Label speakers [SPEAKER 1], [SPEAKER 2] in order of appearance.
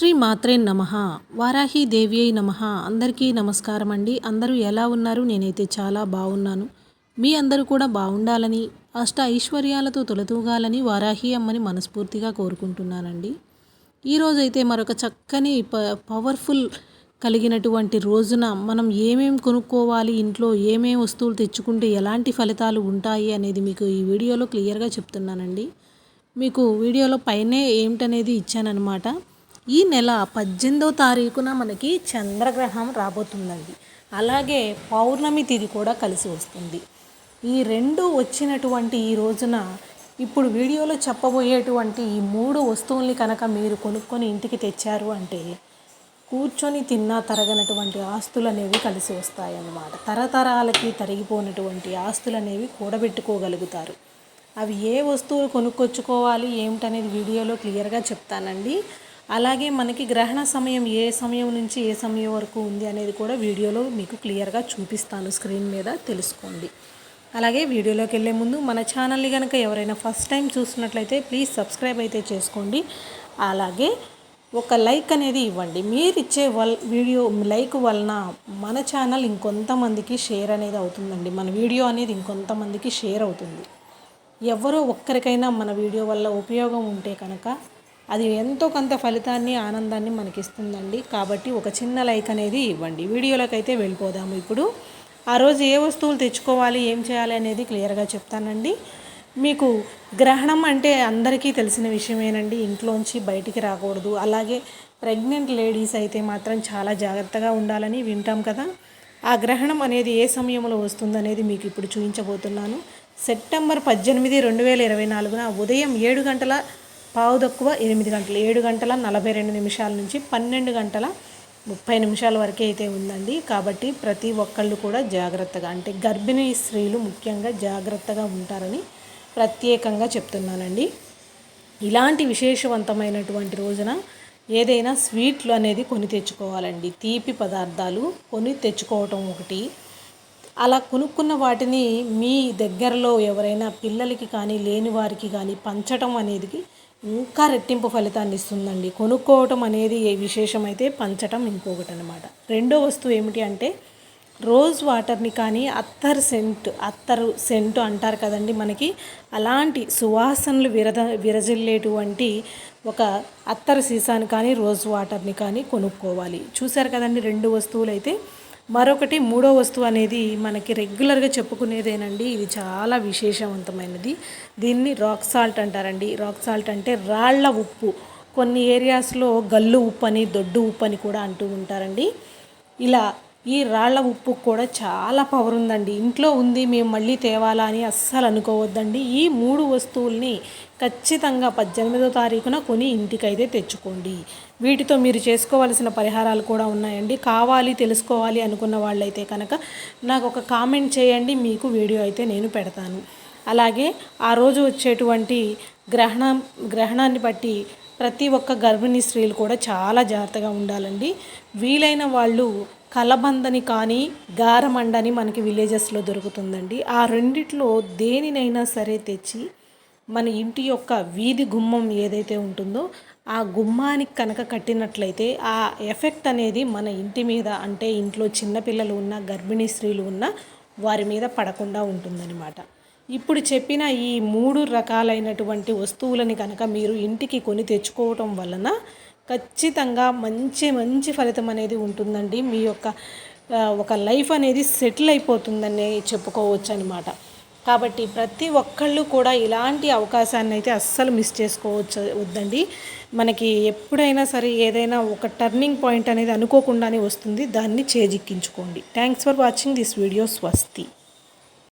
[SPEAKER 1] శ్రీ మాత్రే నమ. వారాహి దేవి అయి నమ. అందరికీ నమస్కారం అండి. అందరూ ఎలా ఉన్నారు? నేనైతే చాలా బాగున్నాను. మీ అందరూ కూడా బాగుండాలని అష్ట ఐశ్వర్యాలతో తొలతూగాలని వారాహి అమ్మని మనస్ఫూర్తిగా కోరుకుంటున్నానండి. ఈరోజైతే మరొక చక్కని ప పవర్ఫుల్ కలిగినటువంటి రోజున మనం ఏమేమి కొనుక్కోవాలి ఇంట్లో ఏమేమి వస్తువులు తెచ్చుకుంటే ఎలాంటి ఫలితాలు ఉంటాయి అనేది మీకు ఈ వీడియోలో క్లియర్గా చెప్తున్నానండి. మీకు వీడియోలో పైనే ఏమిటనేది ఇచ్చాననమాట ఈ నెల పద్దెనిమిదో తారీఖున మనకి చంద్రగ్రహం రాబోతుందండి. అలాగే పౌర్ణమి తిథి కూడా కలిసి వస్తుంది. ఈ రెండు వచ్చినటువంటి ఈ రోజున ఇప్పుడు వీడియోలో చెప్పబోయేటువంటి ఈ మూడు వస్తువుల్ని కనుక మీరు కొనుక్కొని ఇంటికి తెచ్చారు అంటే కూర్చొని తిన్నా తరగనటువంటి ఆస్తులు అనేవి కలిసి వస్తాయన్నమాట. తరతరాలకి తరిగిపోయినటువంటి ఆస్తులు అనేవి కూడబెట్టుకోగలుగుతారు. అవి ఏ వస్తువులు కొనుక్కొచ్చుకోవాలి ఏమిటనేది వీడియోలో క్లియర్గా చెప్తానండి. అలాగే మనకి గ్రహణ సమయం ఏ సమయం నుంచి ఏ సమయం వరకు ఉంది అనేది కూడా వీడియోలో మీకు క్లియర్గా చూపిస్తాను స్క్రీన్ మీద తెలుసుకోండి. అలాగే వీడియోలోకి వెళ్ళే ముందు మన ఛానల్ని కనుక ఎవరైనా ఫస్ట్ టైం చూసినట్లయితే ప్లీజ్ సబ్స్క్రైబ్ అయితే చేసుకోండి. అలాగే ఒక లైక్ అనేది ఇవ్వండి. మీరు ఇచ్చే వల్ వీడియో లైక్ వలన మన ఛానల్ ఇంకొంతమందికి షేర్ అనేది అవుతుందండి. మన వీడియో అనేది ఇంకొంతమందికి షేర్ అవుతుంది. ఎవరో ఒక్కరికైనా మన వీడియో వల్ల ఉపయోగం ఉంటే కనుక అది ఎంతో కొంత ఫలితాన్ని ఆనందాన్ని మనకి ఇస్తుందండి కాబట్టి ఒక చిన్న లైక్ అనేది ఇవ్వండి. వీడియోలోకి అయితే వెళ్ళిపోదాము ఇప్పుడు. ఆ రోజు ఏ వస్తువులు తెచ్చుకోవాలి ఏం చేయాలి అనేది క్లియర్గా చెప్తానండి. మీకు గ్రహణం అంటే అందరికీ తెలిసిన విషయమేనండి. ఇంట్లోంచి బయటికి రాకూడదు. అలాగే ప్రెగ్నెంట్ లేడీస్ అయితే మాత్రం చాలా జాగ్రత్తగా ఉండాలని వింటాం కదా. ఆ గ్రహణం అనేది ఏ సమయంలో వస్తుందనేది మీకు ఇప్పుడు చూపించబోతున్నాను. సెప్టెంబర్ పద్దెనిమిది రెండు వేల ఇరవై నాలుగున ఉదయం ఏడు గంటల పావు తక్కువ ఎనిమిది గంటలు ఏడు గంటల నలభై రెండు నిమిషాల నుంచి పన్నెండు గంటల ముప్పై నిమిషాల వరకే అయితే ఉందండి. కాబట్టి ప్రతి ఒక్కళ్ళు కూడా జాగ్రత్తగా అంటే గర్భిణీ స్త్రీలు ముఖ్యంగా జాగ్రత్తగా ఉంటారని ప్రత్యేకంగా చెప్తున్నానండి. ఇలాంటి విశేషవంతమైనటువంటి రోజున ఏదైనా స్వీట్లు అనేది కొని తెచ్చుకోవాలండి. తీపి పదార్థాలు కొని తెచ్చుకోవటం ఒకటి. అలా కొనుక్కున్న వాటిని మీ దగ్గరలో ఎవరైనా పిల్లలకి కానీ లేని వారికి కానీ పంచటం అనేది ఇంకా రెట్టింపు ఫలితాన్ని ఇస్తుందండి. కొనుక్కోవటం అనేది ఏ విశేషమైతే పంచటం ఇంకొకటి అనమాట రెండో వస్తువు ఏమిటి అంటే రోజ్ వాటర్ని కానీ అత్తర్ సెంట్ అత్తరు సెంట్ అంటారు కదండి మనకి. అలాంటి సువాసనలు విరద విరజిల్లేటువంటి ఒక అత్తరు సీసాని కానీ రోజ్ వాటర్ని కానీ కొనుక్కోవాలి. చూసారు కదండి రెండు వస్తువులు అయితే మరొకటి మూడో వస్తువు అనేది మనకి రెగ్యులర్గా చెప్పుకునేదేనండి. ఇది చాలా విశేషవంతమైనది. దీన్ని రాక్ సాల్ట్ అంటారండి. రాక్ సాల్ట్ అంటే రాళ్ళ ఉప్పు. కొన్ని ఏరియాస్లో గల్లు ఉప్పు అని దొడ్డు ఉప్పు అని కూడా అంటూ ఉంటారండి. ఇలా ఈ రాళ్ళ ఉప్పు కూడా చాలా పవర్ ఉందండి. ఇంట్లో ఉంది మేము మళ్ళీ తేవాలా అని అస్సలు అనుకోవద్దండి. ఈ మూడు వస్తువుల్ని ఖచ్చితంగా పద్దెనిమిదో తారీఖున కొని ఇంటికైతే తెచ్చుకోండి. వీటితో మీరు చేసుకోవాల్సిన పరిహారాలు కూడా ఉన్నాయండి. కావాలి తెలుసుకోవాలి అనుకున్న వాళ్ళైతే కనుక నాకు ఒక కామెంట్ చేయండి మీకు వీడియో అయితే నేను పెడతాను. అలాగే ఆ రోజు వచ్చేటువంటి గ్రహణం గ్రహణాన్ని బట్టి ప్రతి ఒక్క గర్భిణీ స్త్రీలు కూడా చాలా జాగ్రత్తగా ఉండాలండి. వీలైన వాళ్ళు కలబందని కానీ గారమండని మనకి విలేజెస్లో దొరుకుతుందండి. ఆ రెండిట్లో దేనినైనా సరే తెచ్చి మన ఇంటి యొక్క వీధి గుమ్మం ఏదైతే ఉంటుందో ఆ గుమ్మానికి కనుక కట్టినట్లయితే ఆ ఎఫెక్ట్ అనేది మన ఇంటి మీద అంటే ఇంట్లో చిన్నపిల్లలు ఉన్న గర్భిణీ స్త్రీలు ఉన్న వారి మీద పడకుండా ఉంటుందన్నమాట. ఇప్పుడు చెప్పిన ఈ మూడు రకాలైనటువంటి వస్తువులని కనుక మీరు ఇంటికి కొని తెచ్చుకోవటం వలన ఖచ్చితంగా మంచి మంచి ఫలితం అనేది ఉంటుందండి. మీ యొక్క ఒక లైఫ్ అనేది సెటిల్ అయిపోతుందని చెప్పుకోవచ్చు అనమాట కాబట్టి ప్రతి ఒక్కళ్ళు కూడా ఇలాంటి అవకాశాన్ని అయితే అస్సలు మిస్ చేసుకోవచ్చు వద్దండి. మనకి ఎప్పుడైనా సరే ఏదైనా ఒక టర్నింగ్ పాయింట్ అనేది అనుకోకుండానే వస్తుంది. దాన్ని చేజిక్కించుకోండి. Thanks for watching this video స్వస్తి.